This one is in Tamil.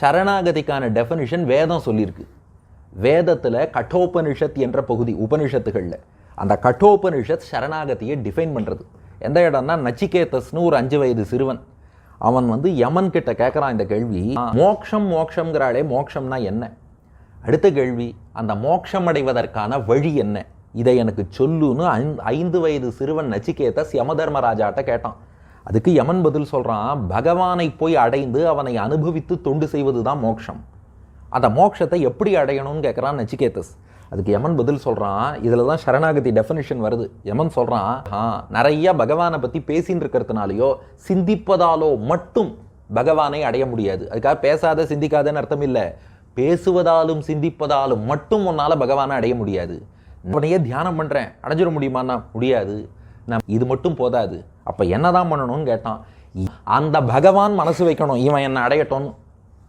சரணாகதிக்கான டெஃபனிஷன் வேதம் சொல்லியிருக்கு. வேதத்தில் கட்டோபனிஷத் என்ற பகுதி உபனிஷத்துகளில் அந்த கட்டோபனிஷத் சரணாகதியை டிஃபைன் பண்ணுறது எந்த இடம்னா நச்சிகேதஸ்னு ஒரு அஞ்சு வயது சிறுவன். அவன் வந்து யமன் கிட்ட கேட்குறான் இந்த கேள்வி மோக்ஷம் மோக்ஷங்கிறாளே மோக்ஷம்னா என்ன? அடுத்த கேள்வி அந்த மோட்சம் அடைவதற்கான வழி என்ன? இதை எனக்கு சொல்லுன்னு ஐந்து வயது சிறுவன் நச்சிகேதஸ் யமதர்மராஜாட்ட கேட்டான். அதுக்கு யமன் பதில் சொல்கிறான் பகவானை போய் அடைந்து அவனை அனுபவித்து தொண்டு செய்வது தான் மோட்சம் அந்த மோட்சத்தை எப்படி அடையணும்னு கேட்குறான் நச்சிகேதஸ். அதுக்கு யமன் பதில் சொல்கிறான் இதில் தான் சரணாகதி டெஃபினிஷன் வருது. யமன் சொல்கிறான் ஆ நிறைய பகவானை பற்றி பேசின்னு இருக்கிறதுனாலையோ சிந்திப்பதாலோ மட்டும் பகவானை அடைய முடியாது. அதுக்காக பேசாத சிந்திக்காதன்னு அர்த்தம் இல்லை. பேசுவதாலும் சிந்திப்பதாலும் மட்டும் உன்னால் பகவானை அடைய முடியாது. உடனே தியானம் பண்ணுறேன் அடைஞ்சிட முடியுமான்னா முடியாது. நம் இது மட்டும் போதாது. அப்போ என்னதான் பண்ணணும்னு கேட்டான். அந்த பகவான் மனசு வைக்கணும். இவன் என்னை அடையட்டும்னு